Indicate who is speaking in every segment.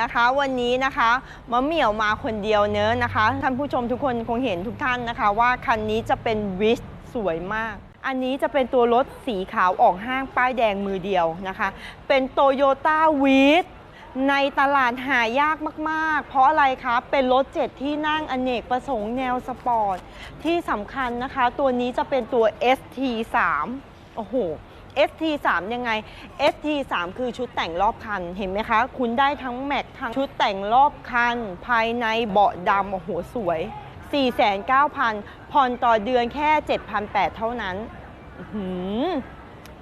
Speaker 1: นะคะ วันนี้นะคะมะเหมี่ยวมาคนเดียวเนื้อนะคะ ท่านผู้ชมทุกคนคงเห็นทุกท่านนะคะ ว่าคันนี้จะเป็นวิชสวยมาก อันนี้จะเป็นตัวรถสีขาวออกห้างป้ายแดงมือเดียวนะคะ เป็นโตโยต้าวีทในตลาดหายากมาก ๆ เพราะอะไรคะ เป็นรถเจ็ดที่นั่งอเนกประสงค์แนวสปอร์ต ที่สำคัญนะคะ ตัวนี้จะเป็นตัว ST3 โอ้โห ST3 ยังไง ST3 คือชุดแต่งรอบคัน เห็นไหมคะ คุณได้ทั้งแม็กทั้งชุดแต่งรอบคัน ภายในเบาะดำโอ้โหสวย 49,000 ผ่อนต่อเดือนแค่ 7,800 เท่านั้นหือ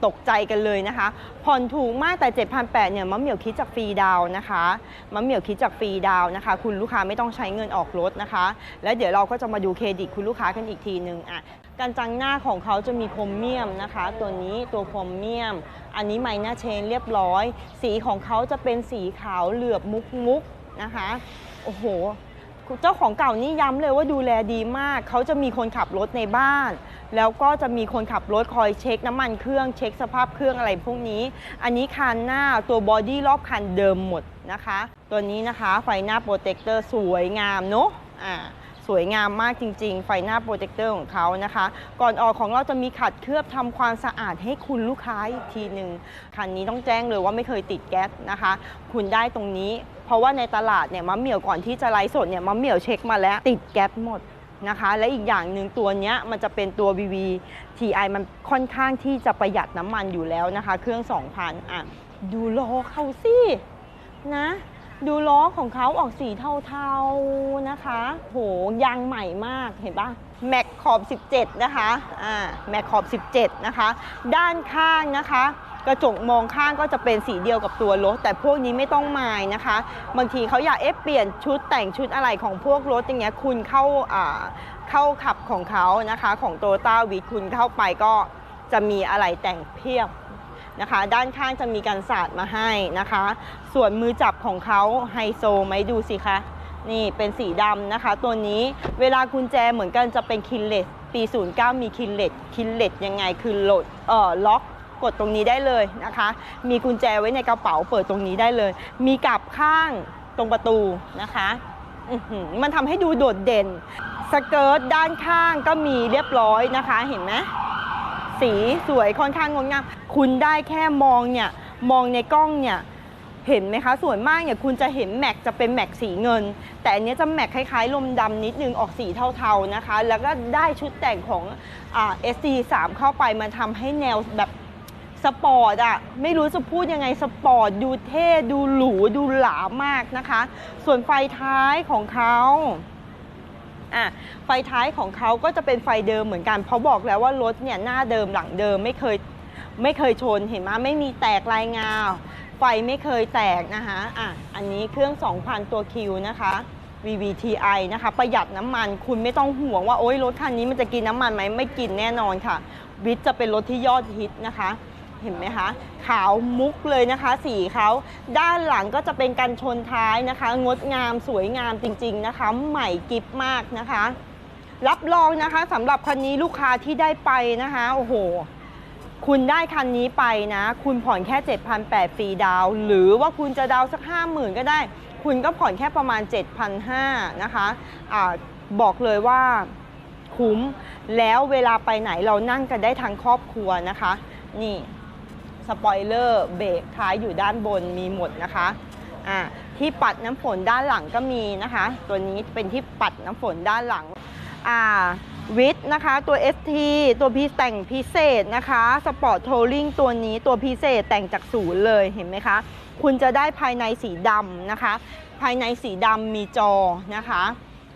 Speaker 1: ตกใจกันเลยนะคะ ผ่อนถูกมากแต่ 7,800เนี่ยมะเหมี่ยวคิดจากฟรีดาวนะคะมะเหมี่ยวคิดจากฟรีดาวน์นะคะ คุณลูกค้าไม่ต้องใช้เงินออกรถนะคะ แล้วเดี๋ยวเราก็จะมาดูเครดิตคุณลูกค้ากันอีกทีนึงอะ การจังหน้าของเขาจะมีพรมเมียมนะคะ ตัวนี้ตัวพรมเมียม อันนี้ไมหน้าเชนเรียบร้อย สีของเขาจะเป็นสีขาวเหลือบมุกมุกนะคะโอ้โหเจ้าของเก่านี่ย้ำเลยว่าดูแลดีมาก เขาจะมีคนขับรถในบ้าน แล้วก็จะมีคนขับรถคอยเช็คน้ำมันเครื่องเช็คสภาพเครื่องอะไรพวกนี้ อันนี้คันหน้าตัวบอดี้รอบคันเดิมหมดนะคะ ตัวนี้นะคะไฟหน้าโปรเทคเตอร์สวยงามเนอะอ่า สวยงามมากจริง ๆ ไฟหน้าโปรเจคเตอร์ของเขานะคะ ก่อนออกของเราจะมีขัดเคลือบทำความสะอาดให้คุณลูกค้าอีกทีหนึ่งคันนี้ต้องแจ้งเลยว่าไม่เคยติดแก๊สนะคะ คุณได้ตรงนี้ เพราะว่าในตลาดเนี่ยมะเหมี่ยวก่อนที่จะไลฟ์สดเนี่ยมะเหมี่ยวเช็คมาแล้วติดแก๊สหมดนะคะและอีกอย่างหนึ่งตัวนี้มันจะเป็นตัว VV TI มันค่อนข้างที่จะประหยัดน้ำมันอยู่แล้วนะคะ เครื่อง 2,000 อะ ดูโลเขาสินะ ดูล้อของเขาออกสีเทาๆนะคะ โหยางใหม่มากเห็นปะแม็กขอบ 17 นะคะ อ่า แม็กขอบ 17 นะคะ ด้านข้างนะคะ กระจกมองข้างก็จะเป็นสีเดียวกับตัวรถ แต่พวกนี้ไม่ต้องมายนะคะ บางทีเขาอยากเอ๊ะเปลี่ยนชุดแต่งชุดอะไรของพวกรถอย่างเงี้ย คุณเข้า อ่า เข้าขับของเขานะคะ ของโตต้าวีคุณเข้าไปก็จะมีอะไรแต่งเพียบ นะคะ ด้านข้างจะมีการสาดมาให้นะคะ ส่วนมือจับของเขาไฮโซไหมดูสิคะ นี่เป็นสีดำนะคะ ตัวนี้เวลากุญแจเหมือนกันจะเป็นคินเลสปี 09 มีคินเลสคินเลสยังไงคือโหลดเอ่อล็อกกดตรงนี้ได้เลยนะคะ มีกุญแจไว้ในกระเป๋าเปิดตรงนี้ได้เลย มีกับข้างตรงประตูนะคะมันทำให้ดูโดดเด่น สเกิร์ตด้านข้างก็มีเรียบร้อยนะคะ เห็นไหม สีสวยค่อนข้างงดงามคุณได้แค่มองเนี่ยมองในกล้องเนี่ยเห็นไหมคะส่วนมากเนี่ยคุณจะเห็นแม็กจะเป็นแม็กสีเงิน แต่อันนี้จะแม็กคล้ายๆ ลมดำนิดนึงออกสีเทาๆนะคะ แล้วก็ได้ชุดแต่งของอ่า SD3 เข้าไปมันทำให้แนวแบบสปอร์ตอะไม่รู้จะพูดยังไงสปอร์ตดูเท่ดูหรูดูหลามากนะคะ ส่วนไฟท้ายของเขา อะไฟท้ายของเขาก็จะเป็นไฟเดิมเหมือนกันเพราะบอกแล้วว่ารถเนี่ยหน้าเดิมหลังเดิมไม่เคยไม่เคยชนเห็นไหมไม่มีแตกลายงาไฟไม่เคยแตกนะคะอะอันนี้เครื่อง 2,000 ตัวคิวนะคะ VVTi นะคะ ประหยัดน้ำมันคุณไม่ต้องห่วงว่าโอ๊ยรถคันนี้มันจะกินน้ำมันไหมไม่กินแน่นอนค่ะ วิทจะเป็นรถที่ยอดฮิตนะคะ เห็นไหมคะ ขาวมุกเลยนะคะ สีเขาด้านหลังก็จะเป็นกันชนท้ายนะคะ งดงามสวยงามจริง ๆนะคะ ใหม่กิฟมากนะคะ รับรองนะคะสำหรับคันนี้ลูกค้าที่ได้ไปนะคะโอ้โหคุณได้คันนี้ไปนะ คุณผ่อนแค่ 7,800ฟรีดาวหรือว่าคุณจะดาวสัก 50,000 ก็ได้ คุณก็ผ่อนแค่ประมาณ 7,500นะคะอะบอกเลยว่าคุ้ม แล้วเวลาไปไหนเรานั่งกันได้ทั้งครอบครัวนะคะ นี่ สปอยเลอร์เบรกท้ายอยู่ด้านบนมีหมดนะคะอ่าที่ปัดน้ำฝนด้านหลังก็มีนะคะ ตัวนี้เป็นที่ปัดน้ำฝนด้านหลังอ่าวิทนะคะตัว ST ตัวพิแต่งพิเศษนะคะสปอร์ตโทลิงตัวนี้ตัวพิเศษแต่งจากศูนย์เลยเห็นไหมคะ คุณจะได้ภายในสีดำนะคะ ภายในสีดำมีจอนะคะ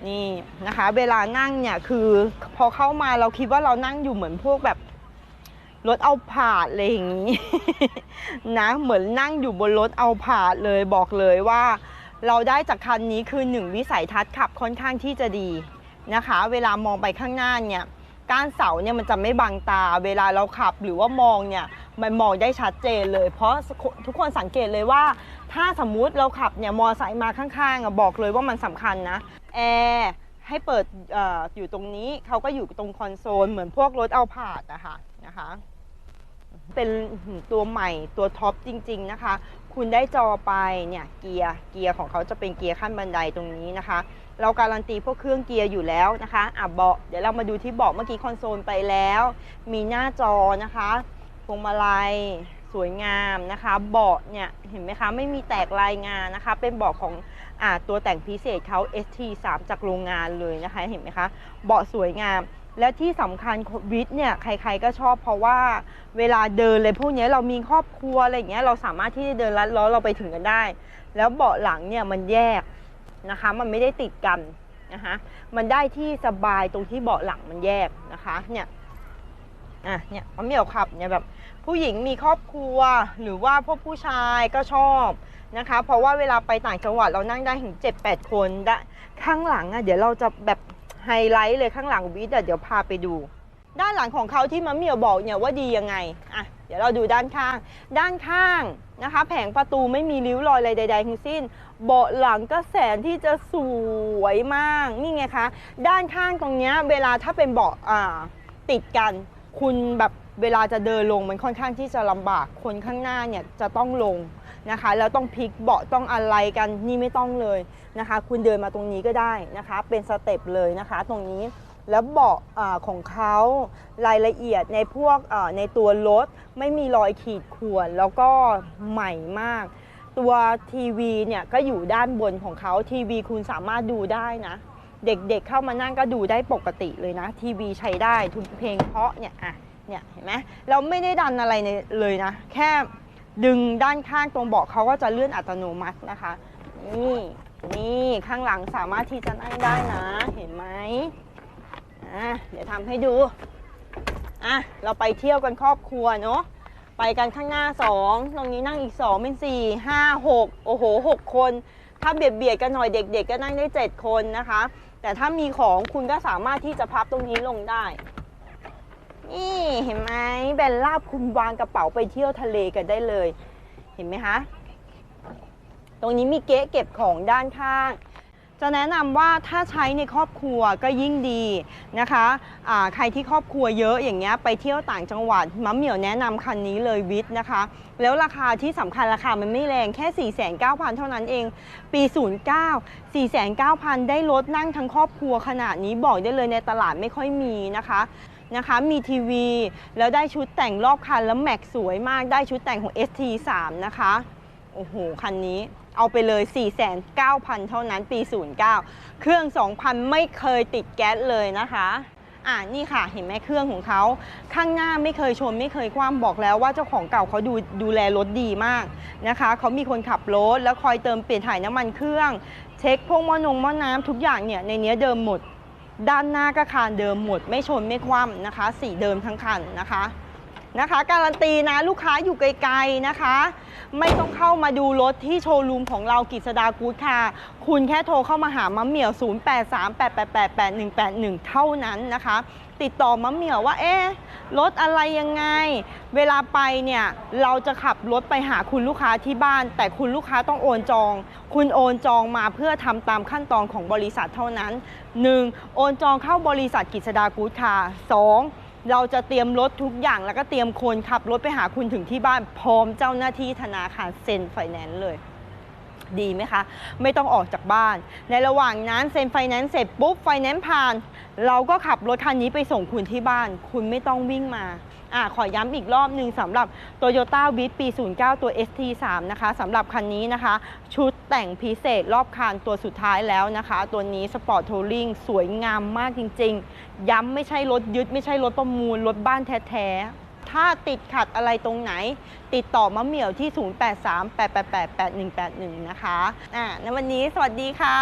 Speaker 1: นี่นะคะ เวลานั่งเนี่ยคือพอเข้ามาเราคิดว่าเรานั่งอยู่เหมือนพวกแบบ รถเอาผาดเลยอย่างนี้ นะเหมือนนั่งอยู่บนรถเอาผาดเลยบอกเลยว่า เราได้จากคันนี้คือหนึ่งวิสัยทัศน์ขับค่อนข้างที่จะดีนะคะ เวลามองไปข้างหน้าเนี่ยก้านเสาเนี่ยมันจะไม่บังตา เวลาเราขับหรือว่ามองเนี่ยมันมองได้ชัดเจนเลย เพราะทุกคนสังเกตเลยว่า ถ้าสมมุติเราขับเนี่ยมอไซค์มาข้างๆอะบอกเลยว่ามันสำคัญนะแอร์ให้เปิดออยู่ตรงนี้เขาก็อยู่ตรงคอนโซลเหมือนพวกรถเอาผาดอะคะนะคะ เป็นตัวใหม่ตัวท็อปจริง ๆนะคะ คุณได้จอไปเนี่ยเกียร์เกียร์ของเขาจะเป็นเกียร์ขั้นบันไดตรงนี้นะคะ เราการันตีพวกเครื่องเกียร์อยู่แล้วนะคะอะเบาะเดี๋ยวเรามาดูที่เบาะเมื่อกี้คอนโซลไปแล้ว มีหน้าจอนะคะพวงมาลัยสวยงามนะคะ เบาะเนี่ยเห็นไหมคะไม่มีแตกลายงานนะคะ เป็นเบาะของอ่าตัวแต่งพิเศษเขา ST3 จากโรงงานเลยนะคะ เห็นไหมคะ เบาะสวยงาม และที่สำคัญวิทย์เนี่ยใครๆก็ชอบเพราะว่าเวลาเดินเลยพวกเนี้ยเรามีครอบครัวอะไรอย่างเงี้ยเราสามารถที่จะเดินลัดล้อเราไปถึงกันได้ แล้วเบาะหลังเนี่ยมันแยกนะคะ มันไม่ได้ติดกันนะคะมันได้ที่สบายตรงที่เบาะหลังมันแยกนะคะเนี่ยอะเนี่ยมันไม่เอขับเนี่ยแบบผู้หญิงมีครอบครัวหรือว่าพวกผู้ชายก็ชอบนะคะ เพราะว่าเวลาไปต่างจังหวัดเรานั่งได้ถึง 7-8 คนได้ข้างหลังอะเดี๋ยวเราจะแบบ ไฮไลท์เลยข้างหลังวิทย์เดี๋ยวพาไปดู ด้านหลังของเขาที่มัมเหมียวบอกเนี่ยว่าดียังไงอะเดี๋ยวเราดูด้านข้าง ด้านข้างนะคะ แผงประตูไม่มีริ้วรอยอะไรใด ๆ ทั้งสิ้น เบาะหลังก็แสนที่จะสวยมากนี่ไงคะด้านข้างตรงเนี้ยเวลาถ้าเป็นเบาะอ่าติดกันคุณแบบเวลาจะเดินลงมันค่อนข้างที่จะลำบากคนข้างหน้าเนี่ยจะต้องลง นะคะแล้วต้องพลิกเบาะต้องอะไรกันนี่ไม่ต้องเลยนะคะ คุณเดินมาตรงนี้ก็ได้นะคะ เป็นสเต็ปเลยนะคะ ตรงนี้แล้วเบาะอของเขารายละเอียดในพวกในตัวรถไม่มีรอยขีดข่วนแล้วก็ใหม่มาก ตัวทีวีเนี่ยก็อยู่ด้านบนของเขาทีวีคุณสามารถดูได้นะ เด็กๆเข้ามานั่งก็ดูได้ปกติเลยนะ ทีวีใช้ได้ทุกเพลงเพราะเนี่ยอะเนี่ยเห็นไหมเราไม่ได้ดันอะไรเลยนะ แค่ ดึงด้านข้างตรงเบาะเขาก็จะเลื่อนอัตโนมัตินะคะ นี่นี่ข้างหลังสามารถที่จะนั่งได้นะ เห็นไหมอะเดี๋ยวทำให้ดูอะเราไปเที่ยวกันครอบครัวเนาะไปกันข้างหน้าสองตรงนี้นั่งอีกสองเป็นสี่ห้าหกโอ้โหหกคน ถ้าเบียดเบียดกันหน่อยเด็ก ๆ ก็นั่งได้เจ็ดคนนะคะ แต่ถ้ามีของคุณก็สามารถที่จะพับตรงนี้ลงได้ นี่เห็นไหมแบนลาบคุณวางกระเป๋าไปเที่ยวทะเลกันได้เลย เห็นไหมคะ ตรงนี้มีเก๊ะเก็บของด้านข้าง จะแนะนำว่าถ้าใช้ในครอบครัวก็ยิ่งดีนะคะอ่าใครที่ครอบครัวเยอะอย่างเงี้ยไปเที่ยวต่างจังหวัดมัมเหมียวแนะนำคันนี้เลยวิทนะคะ แล้วราคาที่สำคัญราคามันไม่แรงแค่ 49,000 เท่านั้นเอง ปี 09 49,000 ได้รถนั่งทั้งครอบครัวขนาดนี้บอกได้เลยในตลาดไม่ค่อยมีนะคะ นะคะ มีทีวี แล้วได้ชุดแต่งรอบคันแล้วแม็กสวยมากได้ชุดแต่งของ ST3 นะคะ โอ้โห คันนี้เอาไปเลย 49,000 เท่านั้นปี 09 เครื่อง 2,000 ไม่เคยติดแก๊สเลยนะคะอ่านี่ค่ะ เห็นไหมเครื่องของเขา ข้างหน้าไม่เคยชนไม่เคยคว่ำบอกแล้วว่าเจ้าของเก่าเขาดูดูแลรถดีมากนะคะ เขามีคนขับรถแล้วคอยเติมเปลี่ยนถ่ายน้ำมันเครื่อง เช็คพวกหม้อนงหม้อน้ำทุกอย่างเนี่ยในเนี้ยเดิมหมด ด้านหน้าก็คานเดิมหมดไม่ชนไม่คว่ำนะคะ สีเดิมทั้งคันนะคะนะคะ การันตีนะลูกค้าอยู่ไกลๆนะคะ ไม่ต้องเข้า มาดูรถที่โชว์รูมของเรากิษดากูดค่ะ คุณแค่โทรเข้ามาหามัมเหมียว 0838888181 เท่านั้นนะคะ ติดต่อมัมเหมียวว่าเอ๊ะรถอะไรยังไง เวลาไปเนี่ยเราจะขับรถไปหาคุณลูกค้าที่บ้าน แต่คุณลูกค้าต้องโอนจอง คุณโอนจองมาเพื่อทำตามขั้นตอนของบริษัทเท่านั้น 1. โอนจองเข้าบริษัทกิษดากูดค่ะ 2. เราจะเตรียมรถทุกอย่างแล้วก็เตรียมคนขับรถไปหาคุณถึงที่บ้านพร้อมเจ้าหน้าที่ธนาคารเซ็นไฟแนนซ์เลย ดีไหมคะ ไม่ต้องออกจากบ้าน ในระหว่างนั้นเซ็นไฟแนนซ์เสร็จปุ๊บไฟแนนซ์ผ่าน เราก็ขับรถคันนี้ไปส่งคุณที่บ้าน คุณไม่ต้องวิ่งมาอ่าขอย้ำอีกรอบหนึ่งสำหรับ Toyota v i t ปี 09 ตัว ST3 นะคะสำหรับคันนี้นะคะ ชุดแต่งพิเศษรอบคันตัวสุดท้ายแล้วนะคะ ตัวนี้สปอร์ตทัวริงสวยงามมากจริง ๆ ย้ำไม่ใช่รถยึดไม่ใช่รถประมูลรถบ้านแท้ ๆ ถ้าติดขัดอะไรตรงไหน ติดต่อมะเหมี่ยวที่ 0838888181 นะคะอ่าในวันนี้สวัสดีค่ะ